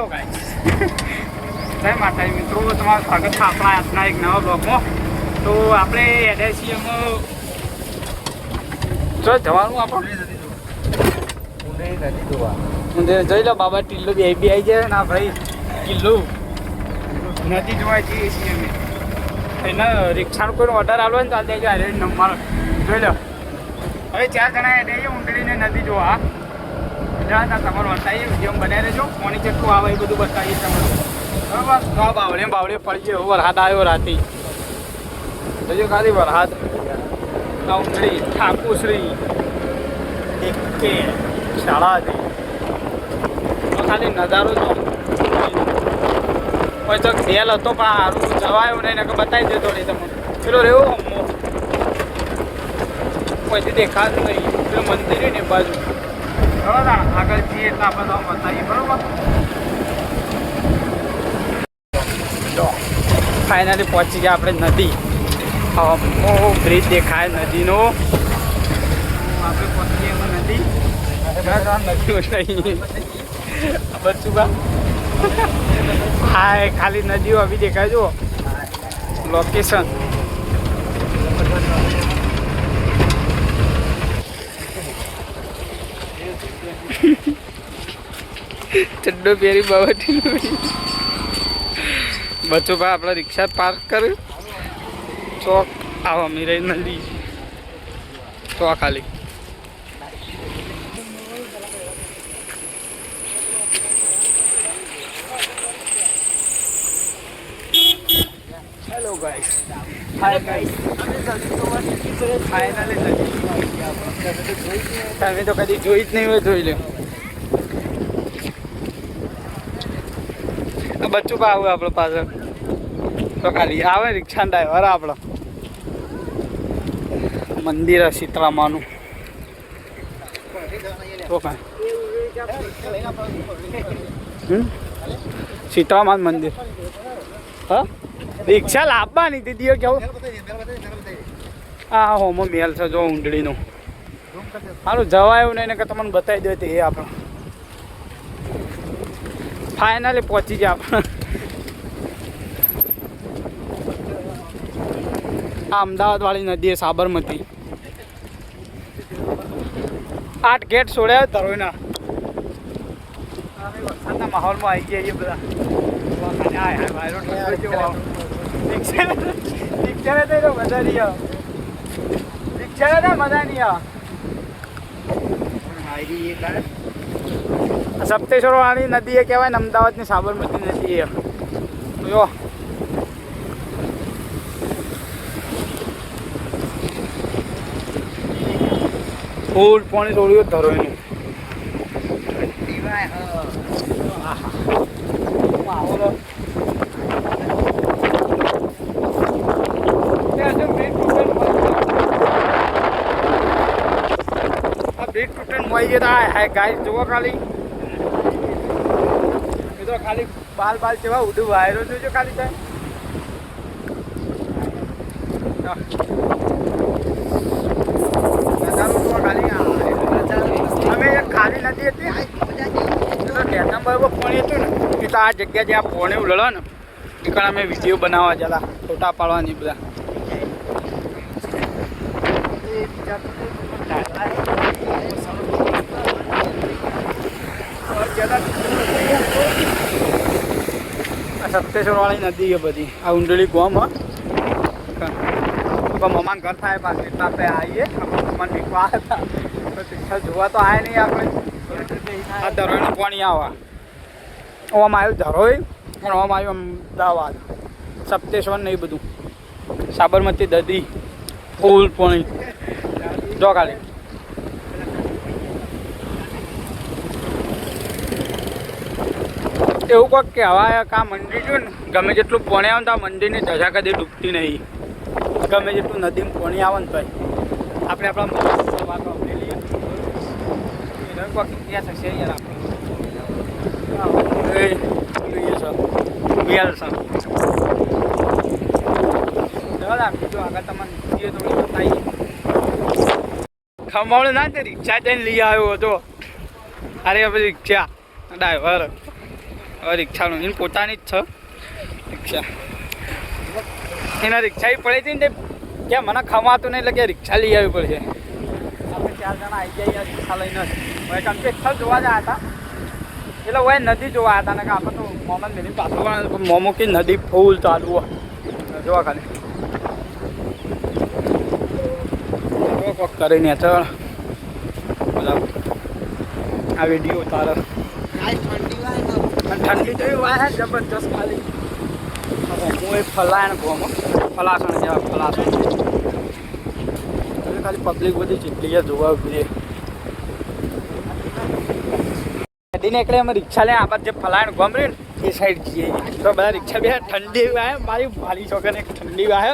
જય માતાજી મિત્રો તમારું સ્વાગત છે આપણા આજના એક નવા બ્લોગમાં તો આપણે એડેસીએમાં જો જવાનું આપણે. જોઈ લો બાબા ટીલ્લો બી બી આવી જાય ના ભાઈ. કિલ્લો નથી જોવા જઈએ છીએ અમે એને રિક્ષાનો કોઈ ઓર્ડર આવ્યો ને તો જાય અરે નંબર. જોઈ લો. હવે ચાર જણા એડે ઊંડળીને નથી જોવા. જણા તમારું બતાવીએ વીડિયો બનાવી રહેજો. કોની ચટકું આવે એ બધું બતાવીએ તમારું બરાબર? હા બાવળે બાવળે પડી ગયો. વરસાદ આવ્યો રાતે. જોજો ખાલી વરસાદ. ઊંઘડી ઠાકુશ્રી કે શાળા હતી તો ખાલી નજારો જો કોઈ તો ખેલ હતો પણ સારું જવાયું નહીં, નકર બતાવી દેતો નહીં તમને. પેલો રેવો કોઈથી દેખાતું નહીં. પેલું મંદિર ને એ બરાબર? આગળ જઈએ એટલે આપણે તો બતાવીએ, બરોબર? ફાઇનલી પહોંચી ગયા આપણે નદી. અમ્મો બ્રિજ દેખાય નદીનો. આપણે પહોંચી ગયા નદી. હા ખાલી નદીઓ આવી દેખાય જો લોકેશન ચડ્ડો પહેરી બાવટી બચો ભાઈ આપણે રિક્ષા પાર્ક કર્યું ચોક. આવો મીરાઈ નદી ચોક ખાલી. હેલો તમે તો કદી જોઈ જ નહીં હોય, જોઈ લો આ બચ્ચું પણ આવું આપણે પાછળ. તો ખાલી આવે રિક્ષા ડ્રાઈવર આપણો મંદિર છે શીતળામાનું તો મંદિર. હા? રિક્ષા લાવવાની દીદીઓ કેવું? હા હોમો મેલ છે, જો ઊંડળીનો. સારું જવાય નહીં કે તમને બતાવી દો તે એ આપણો. ફાઇનલી પહોંચી ગયા આપણે. આ અમદાવાદ વાળી નદી સાબરમતી. આઠ ગેટ છોડ્યા ધરોઈના વરસાદના માહોલમાં આવી ગયા એ બધા. રિક્ષાને તો મજા નહીં આવે. તો મજા નહીં આવે. આ સપ્તેશ્વર વાળી નદી એ કહેવાય ને અમદાવાદની સાબરમતી નદી એ જો. ફૂલ પાણી થોડું ધરો એનું બ્રિજ તૂટેલ મોઈ ગયા હાય ગાય જુઓ ખાલી. ખાલી બાલ બાલ જેવા ઉડું વાયરો જોજો ખાલી આ. અમે ખાલી નદી હતી તો નેતા બરોબર પોણી હતું ને, એ આ જગ્યા જ્યાં પોણે ઉલળો ને, એ અમે વીડિયો બનાવવા જલા ફોટા પાડવાની બધા આ સપ્તેશ્વર વાળી નદી એ બધી. આ ઊંડળી ગોમ હ. મમાન ઘર થાય પાછું. એટલા આપણે આવીએ. મમાન મીકવા હતા. પિક્ચર જોવા તો આય નહીં આપણે. આ ધરોઈનું પાણી આવા. ઓમ આવ્યું ધરોઈ, પણ ઓમ આવ્યું અમદાવાદ. સપ્તેશ્વર ને એ બધું. સાબરમતી દદી ફૂલ પાણી. જો ખાલી. એવું કોઈક કહેવાય કે આ મંદિર છે ને, ગમે જેટલું પોણી આવે ને તો આ મંદિરની ધજા કદી ડૂબતી નહીં. ગમે જેટલું નદીમાં પોણી આવે ને ભાઈ આપણે આપણા સવાર વાતો આપણે લઈએ. કોઈક ઇતિહાસ હશે યાર આપણે. વેલ બતાવીએ. ખમાવડે ના, તે રિક્ષા જઈને લઈ આવ્યો હતો. અરે પછી રિક્ષા. ડ્રાઈવર રિક્ષાનું એની પોતાની જ છે. રિક્ષા. એના રિક્ષા પડે હતી ને કે મને ખમાતું નહીં એટલે કે રિક્ષા લઈ આવવી પડશે. આપણે ચાર જણા આવી ગયા રિક્ષા લઈને. હવે કારણ કે સ્થળ જોવા જયા હતા. એટલે હવે નદી જોવા હતા ને કે આપણે તો મોમન મેની પાછું મોમો કે નદી ફૂલ ચાલુ હોય. જોવા ખાલી. કોક કરીને ચલ બધા. આ વીડિયો તારે અને ઠંડી તો એવી વાય જબરજસ્ત ખાલી. હું એ ફલાયણ ગોમો ફલાસણ જેવા ફલાસણ હવે ખાલી પબ્લિક બધી જેટલી છે જોવા ઊભી નદી નીકળે અમે રિક્ષા લઈને આપણે જે ફલાણ ગોમ ને, એ સાઈડ જઈએ. તો બધા રિક્ષા બે ઠંડી વાય મારી ભાલી છોકરીને ઠંડી વાય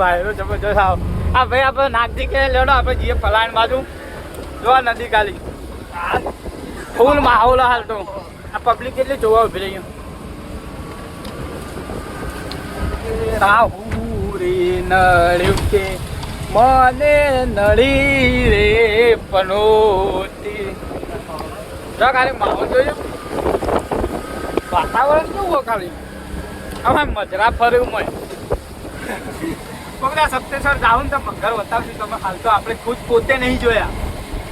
વાયરો જબરજસ્ત આવ. હા ભાઈ આપણે નાગજી કે લેડો આપણે જઈએ ફલાયણ બાજુ. જોવા નદી ખાલી. ફૂલ માહોલ હાલ તો આ પબ્લિક કેટલી જોવા ઊભી રહી રાહુ રે નળ્યું કે મને નળી રે પનોતી. જો ખાલી માહોલ જોયું? વાતાવરણ કેવું હોય ખાલી હવે મજરા ફર્યું મય. પગલા સપ્તેશ્વર જાવ ને તો ભંગાર બતાવશું તમે હાલ તો આપણે ખુદ પોતે નહીં જોયા.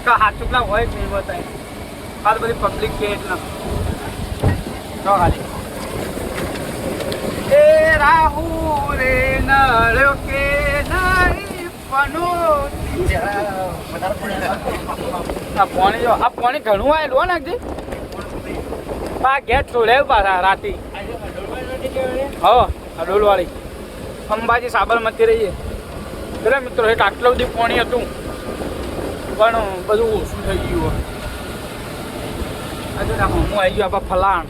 તો હાથ ચૂકલા હોય જ નહીં બતાય. હાલ બધી પબ્લિક કે એટલે. જો ખાલી એ રાહુ રે નળ્યો કે નહીં આ પાણી ઘણું આવેલું હો નાખજી આ ગેટ છોડ્યા પાછા રાતી હો ડોલવાળી અંબાજી સાબરમતી રહીએ. એટલે મિત્રો, એક આટલું બધું પાણી હતું. પણ બધું ઓછું થઈ ગયું હજુ ના હું આવી ગયો આપણે ફલાણ.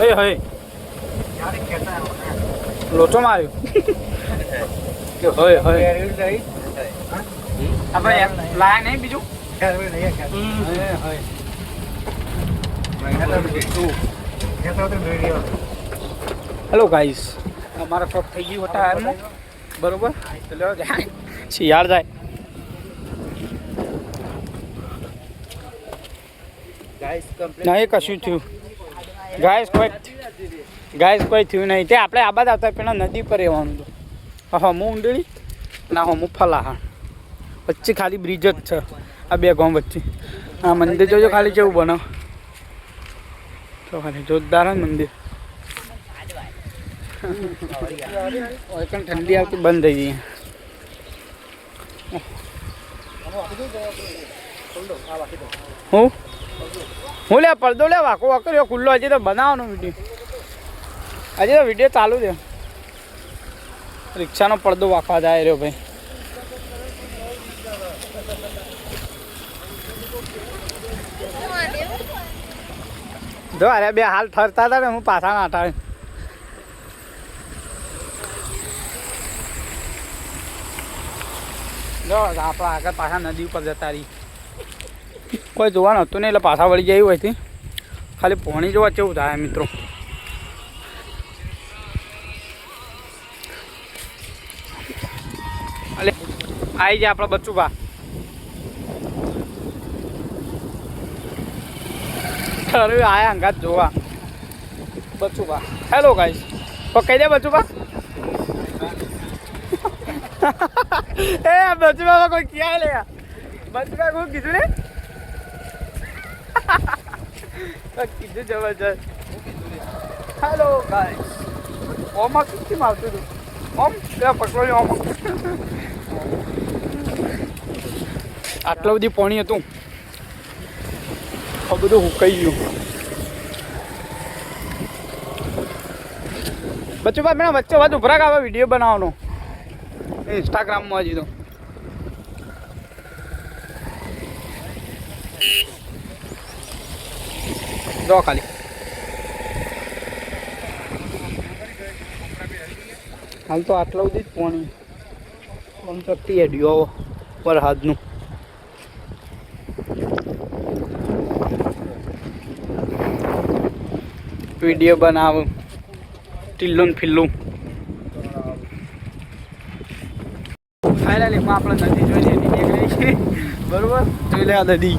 હે. હે લોચો માર્યો. કે હોય હોય આપણે લાયા નહીં બીજું? હેલો ગાઈસ અમારા શોપ થઈ ગયું હતા બરોબર? શિયાળ જાય. નહીં કશું થયું. ગાઈસ કોઈ ગાઈસ કોઈ થયું નહીં. તે આપણે આ બાદ આવતા પેલા નદી પર રહેવાનું હતું. હા, હું ઊંડળી ના, હું ફલાહા. વચ્ચે ખાલી બ્રિજ જ છે. આ બે ગામ વચ્ચે. આ મંદિર જોજો ખાલી કેવું બનાવ તો ખાલી જોરદાર મંદિર. ઠંડી આવતી બંધ થઈ ગઈ. હું? હું લે, પડદો લે, વાકો વાકો ખુલ્લો. હજી તો બનાવવાનો વીડિયો હજી તો વીડિયો ચાલુ છે. રિક્ષાનો પડદો વાંકવા જાય રહ્યો ભાઈ. જો, અરે બે હાલ ફરતા હતા ને, હું પાછા નાટા જો, આપણા આગળ પાછા નદી ઉપર જતા રહી. કોઈ જોવાનું હતું નહીં, એટલે પાછા વળી જાય હોયથી ખાલી પોણી જોવા કેવું થાય મિત્રો. એટલે આવી જાય આપણા બચ્ચુભા. અરે, આયા અંગાત જોવા. બચ્ચુભા. હેલો ગાઈસ તો કહી દે એ, બચ્ચુભા, કોઈ ક્યાં લે બચ્ચુભા, કોઈ કીધું ને કીધું જબરજસ્ત હેલો ગાઈસ ઓમાં કેમ આવતું હતું? ઓમ? ત્યાં પકડો ઓમ. આટલું બધી પાણી હતું. આ બધું હુકાઈ ગયું. બચ્ચો ભાઈ મેં વચ્ચે વાત ઉભરા આવે વીડિયો બનાવવાનો. ઇન્સ્ટાગ્રામમાં હજી જો ખાલી હાલ તો આટલા સુધી જ પાણી. કોણ શક્તિ હેડ્યો પર હાથનું વીડિયો બનાવું ટીલ્લું ફિલ્લું ફાઇનલી આપણે નદી જોઈ લીધી બરોબર? જોઈ લે નદી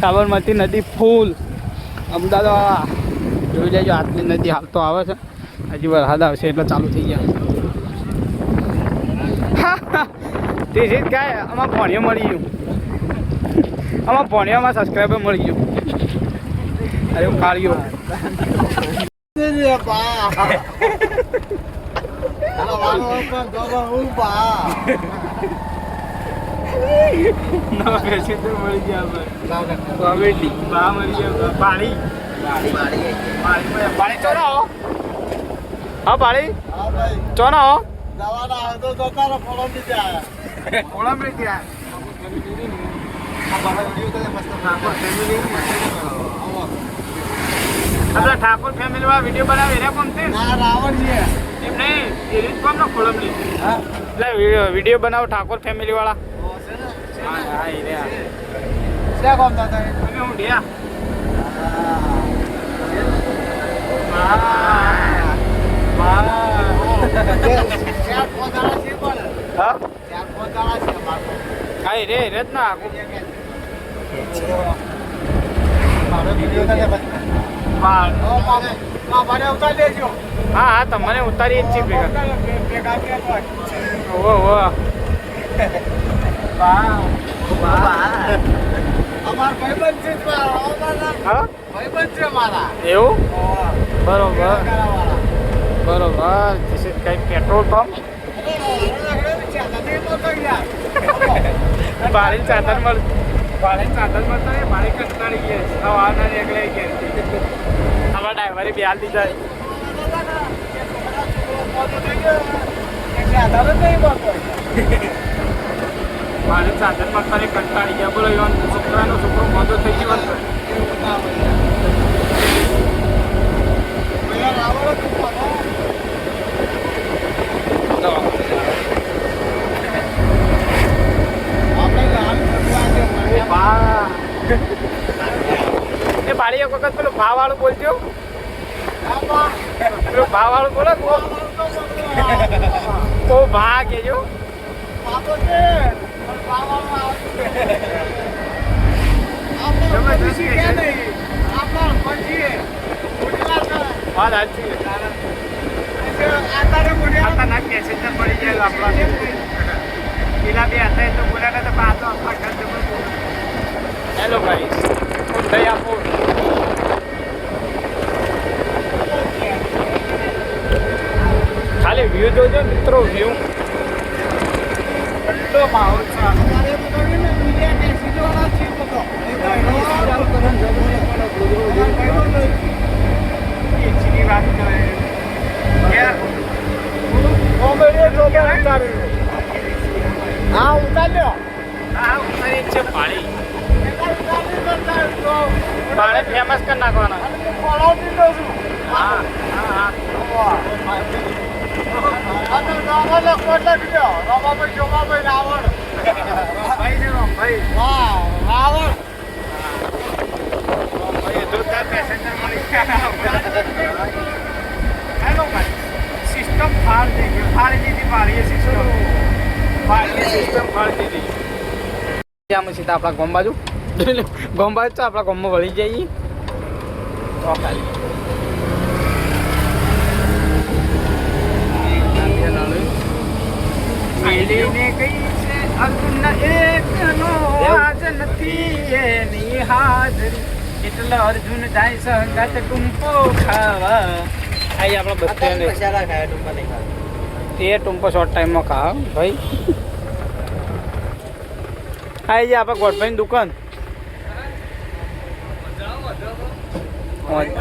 સાબરમતી નદી ફૂલ. અમદાવાદ જોઈ લેજો આટલી નદી હાલ તો આવે છે. હજી વરસાદ આવશે એટલે ચાલુ થઈ ગયા. તે છે કાંઈ આમાં ભણ્યો મળી ગયું. આમાં ભણ્યામાં સબસ્ક્રાઈબર મળી ગયું. અરે હું કાઢ્યો નવા તો મળી ગયા કોમેડી બા મળી ગયા પાણી પાણી પાણી ચો ના હો. હા પાણી ચો ના હો? ઓળા મળી ગયા. આપણા ઠાકોર ફેમિલી માં વીડિયો બનાવે એને કોમ છે? એમ નહીં એ રીત કોમ ના ખોળમલી એટલે વીડિયો બનાવો ઠાકોર ફેમિલી વાળા. હા એ રહ્યા તમે હું ઢ્યા હા કાંઈ રે રે જ ના આખું હા હા તમને ઉતારી જ છીએ ભેગા ઓહો. એવું? બરોબર. બરોબર. કઈ પેટ્રોલ પંપ ભાડે ચાદર મળ ભાડે ચાદર મળતા ને ભાડે કંટાળી ગયા. સવારના નીકળે ગયા. અમારા ડ્રાઈવરે બિહાર દીધા. જ નહીં મળતા. ને કંટાળી ગયા. બોલો એવા છોકરાનો છોકરો મોટો થઈ ગયો. એ ભાડી એક વખત પેલું ભા વાળું બોલજો. પેલું ભા વાળું બોલો ઓ ભા કેજો હેલો ભાઈ થઈ આપો ખાલી વ્યૂ જોજો મિત્રો વ્યૂ એટલો માહોલ છે હા ઉતાર્યો આ ઉતારી છે પાણી. પાણી ફેમસ કરી નાખવાના. હા હા હા. ભાઈ ને ભાઈ ભાઈ જોરદાર પેસેન્જર મળી ગયા હેલો ભાઈ સિસ્ટમ ફાળ થઈ ગઈ ફાળીએ સિસ્ટમ ફાળીએ સિસ્ટમ ફાળી દીધી અમે સીધા આપણા ગોમ બાજુ? ગોમ બાજુ તો આપણા ગોમમાં વળી જઈએ. તો ખાલી મેલીને ગઈ છે અર્જુન એકનો આજ નથી એની હાજરી. એટલે અર્જુન જાય સંગાત ટુંપો ખાવા. આઈ આપણા બધાને. એ ટુંપો શોર્ટ ટાઈમમાં ખા ભાઈ. આઈ જાય આપણે ગોઠભાઈની દુકાન.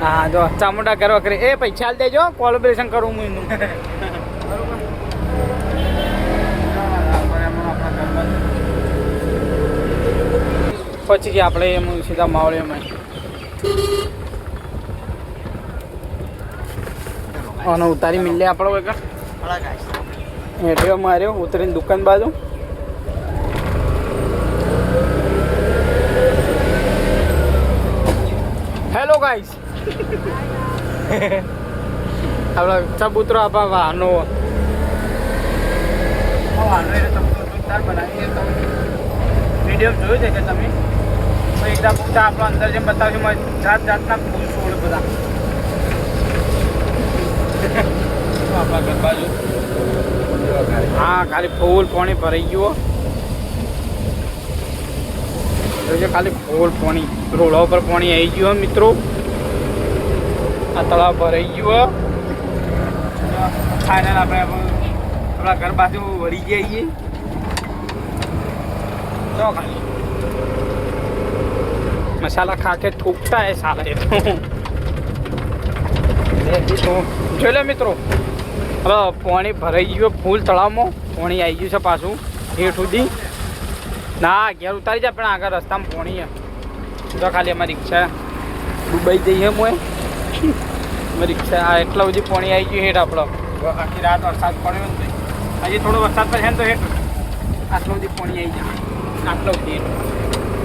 હા જો ચામુંડા કરવા કરી. એ પૈસા આલ દેજો કોલેબરેશન કરું હું એનું. પછી કે આપણે એમ સીધા માવળીમાં અને ઉતારી મિલે આપણો વગર એટલે માર્યો, ઉતરીને દુકાન બાજુ. હેલો ગાઈસ આપણા ચબૂતરો આપણા વાહનો. વાહનો એટલે તમે વીડિયો જોયો છે કે તમે? એકદમ પૂછતા આપણો અંદર જેમ બતાવજો એમાં જાત જાતના ફૂલ છોડ બધા. આપણા ઘર બાજુ. હા ખાલી ફૂલ પાણી ભરાઈ ગયું. જોજો ખાલી ફૂલ પાણી. રોડા ઉપર પાણી આવી ગયું મિત્રો. આ તળાવ ભરાઈ ગયું ફાઇનલ આપણે આપણા ઘર બાજુ વળી જઈએ. છીએ ખાલી. મસાલા ખા કે થૂકતા હે સાલા. એ તો જોઈ લે મિત્રો. હવે પાણી ભરાઈ ગયું ફૂલ તળાવમાં. પાણી આવી ગયું છે પાછું હેઠ સુધી. ના, ઘેર ઉતારી જાય પણ આગળ રસ્તામાં પાણી તો ખાલી અમારી રિક્ષા ડૂબાઈ જઈએ મોય અમારી રિક્ષા એટલા સુધી પાણી આવી ગયું હેઠ આપણો. આખી રાત વરસાદ પડ્યો ને હજી થોડો વરસાદ પડશે ને તો હેઠ આટલો સુધી પાણી આવી જાય. આટલો સુધી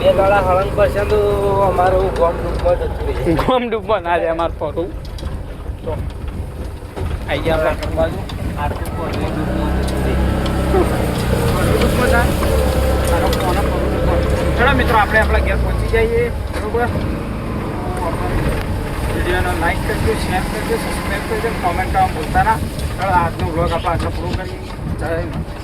બે દાડા હળંગ પડશે તો અમારું ગોમ ડૂબમાં જતું રહી ગોમ ડૂબવા ના જાય અમારે ફરવું તો આવી ગયા આપણા બાજુ. આટલું પાણી ડૂબમાં જતું રહી. ચલો મિત્રો આપણે આપણા ઘેર પહોંચી જઈએ. બરોબર? વિડીયોને લાઈક કરજો શેર કરજો સબસ્ક્રાઈબ કરજો કોમેન્ટ આમ ભૂલતા ના. ચલો આજનો બ્લોગ આપણે આટલો પૂરો કરીએ. જય.